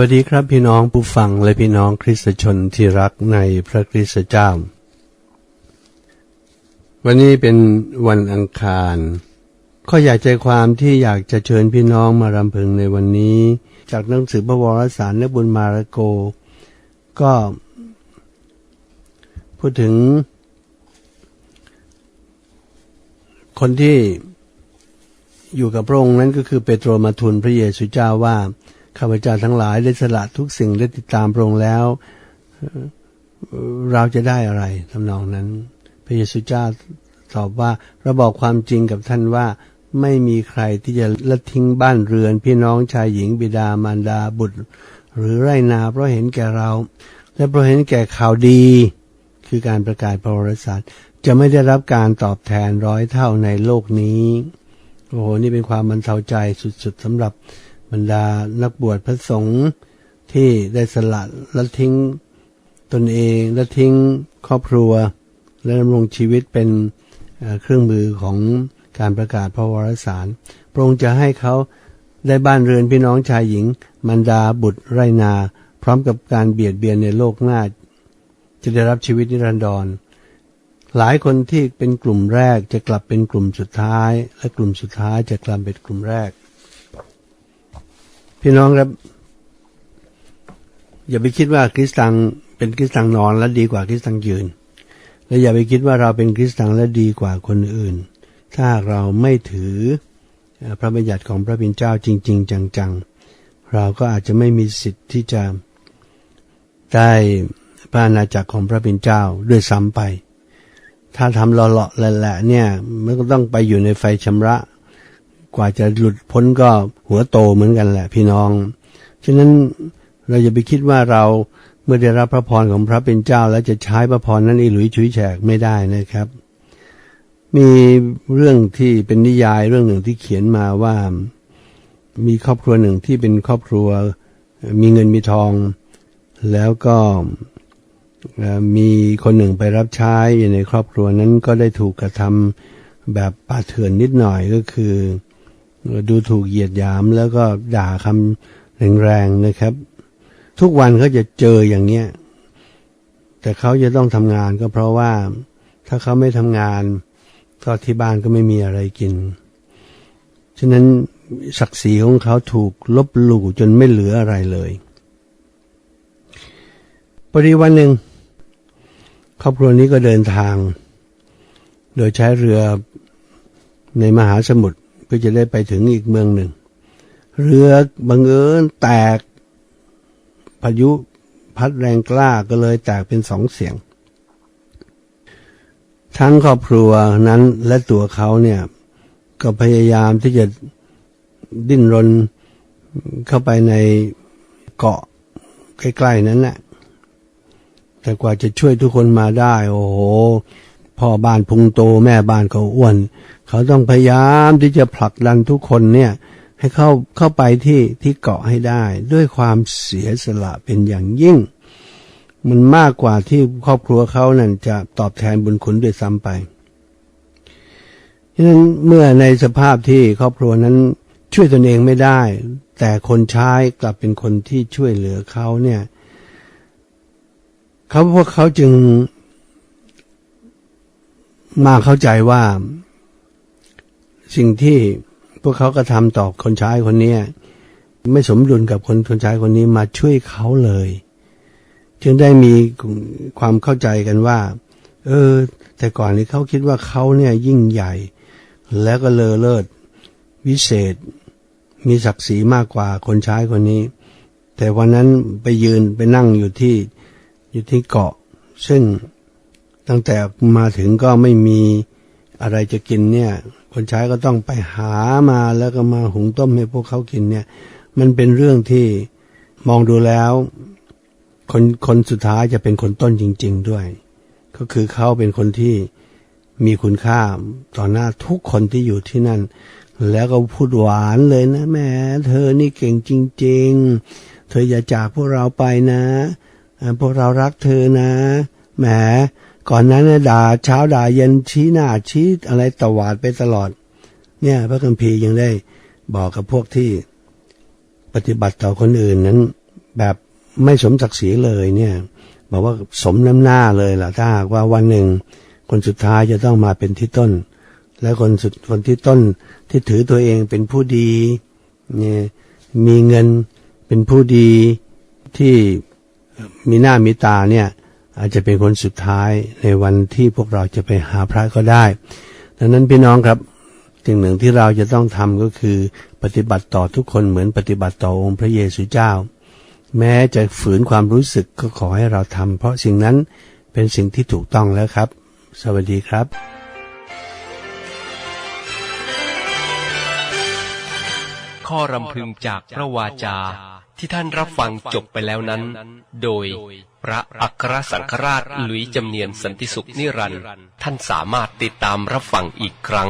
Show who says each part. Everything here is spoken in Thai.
Speaker 1: วัสดีครับพี่น้องผู้ฟังและพี่น้องคริสตชนที่รักในพระคริสตเจ้า วันนี้เป็นวันอังคาร ข้ออยากใจความที่อยากจะเชิญพี่น้องมารำพึงในวันนี้ จากหนังสือพระวรสารและบุญมาระโก ก็ พูดถึง คนที่อยู่กับพระองค์นั้นก็คือเปโตรมาทูลพระเยซูเจ้าว่า ข้าพเจ้าทั้งหลายได้สละทุกสิ่งและติดตามพระองค์แล้ว เราจะได้อะไรทำนองนั้น พระเยซูเจ้าตอบว่าเราบอกความจริงกับท่านว่าไม่มีใครที่จะละทิ้งบ้านเรือน พี่น้องชายหญิงบิดามารดาบุตร หรือไรนาเพราะเห็นแก่เรา และเพราะเห็นแก่ข่าวดี คือการประกาศพระวรสารจะไม่ได้รับการตอบแทนร้อยเท่าในโลกนี้โอ้โหนี่เป็นความบรรเทาใจสุดๆสำหรับ บรรดานักบวชพระสงฆ์ที่ได้สละและทิ้งตนเองและทิ้งครอบครัว และดำรงชีวิตเป็นเครื่องมือของการประกาศพระวรสาร พระองค์จะให้เขาได้บ้านเรือนพี่น้องชายหญิง มันดาบุตรไรนา พร้อมกับการเบียดเบียนในโลกหน้า จะได้รับชีวิตนิรันดร หลายคนที่เป็นกลุ่มแรกจะกลับเป็นกลุ่มสุดท้าย และกลุ่มสุดท้ายจะกลับเป็นกลุ่มแรก พี่น้องครับ อย่าไปคิดว่าคริสตังเป็นคริสตังนอนแล้วดีกว่าคริสตังยืน และอย่าไปคิดว่าเราเป็นคริสตังและดีกว่าคนอื่น ถ้าเราไม่ถือพระบัญญัติของพระบิดเจ้าจริง ๆ จังๆ เราก็อาจจะไม่มีสิทธิ์ที่จะได้พระอาณาจักรของพระบิดเจ้าด้วยซ้ำไป ถ้าทำหล่อๆแหละๆเนี่ยมันก็ต้องไปอยู่ในไฟชำระ กว่าจะหลุดพ้นก็หัวโตเหมือนกันแหละพี่น้อง ฉะนั้นเราอย่าไปคิดว่าเราเมื่อได้รับพระพรของพระเป็นเจ้า แล้วจะใช้พระพรนั้นอีหลุยชุยแฉกไม่ได้นะครับ มีเรื่องที่เป็นนิยายเรื่องหนึ่งที่เขียนมาว่า มีครอบครัวหนึ่งที่เป็นครอบครัว มีเงินมีทอง แล้วก็มีคนหนึ่งไปรับใช้อยู่ในครอบครัวนั้นก็ได้ถูกกระทำแบบป่าเถื่อนนิดหน่อยก็คือ ดูถูกเหยียดหยามแล้วก็ด่าคำแรงๆนะครับ ทุกวันเขาจะเจออย่างเนี้ยแต่เขาจะต้องทำงานก็เพราะว่า ถ้าเขาไม่ทำงาน ก็ที่บ้านก็ไม่มีอะไรกิน ฉะนั้นศักดิ์ศรีของเขาถูกลบหลู่จนไม่เหลืออะไรเลยพอดีวันหนึ่งครอบครัวนี้ก็เดินทาง โดยใช้เรือในมหาสมุทร พื่อจะได้ไปถึงอีกเมืองหนึ่ง เรือบังเอิญแตกพายุพัดแรงกล้าก็เลยแตกเป็นสองเสียง ทั้งครอบครัวนั้นและตัวเขาเนี่ย ก็พยายามที่จะดิ้นรนเข้าไปในเกาะใกล้ๆนั้นแหละแต่กว่าจะช่วยทุกคนมาได้ โอ้โหพ่อบ้านพุงโตแม่บ้านเขาอ้วน เขาต้องพยายามที่จะผลักดันทุกคนเนี่ยให้เข้าเข้าไปที่ที่เกาะให้ได้ ด้วยความเสียสละเป็นอย่างยิ่ง มันมากกว่าที่ครอบครัวเขานั่นจะตอบแทนบุญคุณด้วยซ้ำไปฉะนั้นเมื่อในสภาพที่ครอบครัวนั้นช่วยตนเองไม่ได้ แต่คนใช้กลับเป็นคนที่ช่วยเหลือเขาเนี่ยเขาพวกเขาจึงมาเข้าใจว่า สิ่งที่พวกเขากระทำต่อคนใช้คนนี้ไม่สมดุลกับคนคนใช้คนนี้มาช่วยเขาเลย จึงได้มีความเข้าใจกันว่า เออ แต่ก่อนนี้เขาคิดว่าเขาเนี่ยยิ่งใหญ่ แล้วก็เลอเลิศวิเศษ มีศักดิ์ศรีมากกว่าคนใช้คนนี้ แต่วันนั้นไปยืนไปนั่งอยู่ที่อยู่ที่เกาะ ซึ่งตั้งแต่มาถึงก็ไม่มี อะไรจะกินเนี่ย คนใช้ก็ต้องไปหามาแล้วก็มาหุงต้มให้พวกเขากินเนี่ย มันเป็นเรื่องที่มองดูแล้ว คนคนสุดท้ายจะเป็นคนต้นจริง ๆด้วย ก็คือเขาเป็นคนที่มีคุณค่าต่อหน้าทุกคนที่อยู่ที่นั่น แล้วก็พูดหวานเลยนะแม่เธอนี่เก่งจริง ๆ เธออย่าจากพวกเราไปนะ พวกเรารักเธอนะแหม ก่อนนั้นด่าเช้าด่าเย็นชี้หน้าชี้อะไรตวาดไปตลอด เนี่ย พระคัมภีร์ยังได้บอกกับพวกที่ปฏิบัติต่อคนอื่นนั้น แบบไม่สมศักดิ์ศรีเลยเนี่ยบอกว่าสมน้ำหน้าเลยล่ะถ้าหากว่าวันหนึ่ง คนสุดท้ายจะต้องมาเป็นที่ต้น และคนสุดคนที่ต้นที่ถือตัวเองเป็นผู้ดีเนี่ยมีเงินเป็นผู้ดีที่มีหน้ามีตาเนี่ย อาจจะเป็นคนสุดท้ายในวันที่พวกเราจะไปหาพระก็ได้ ดังนั้นพี่น้องครับสิ่งหนึ่งที่เราจะต้องทำก็คือ ปฏิบัติต่อทุกคนเหมือนปฏิบัติต่อองค์พระเยซูเจ้า แม้จะฝืนความรู้สึกก็ขอให้เราทำเพราะสิ่งนั้นเป็นสิ่งที่ถูกต้องแล้วครับ สวัสดีครับ
Speaker 2: ข้อรำพึงจากพระวาจา ที่ท่านรับฟังจบไปแล้วนั้น โดยพระอัครสังฆราชหลุยจำเนียนสันติสุขนิรันต์ท่านสามารถติดตามรับฟังอีกครั้ง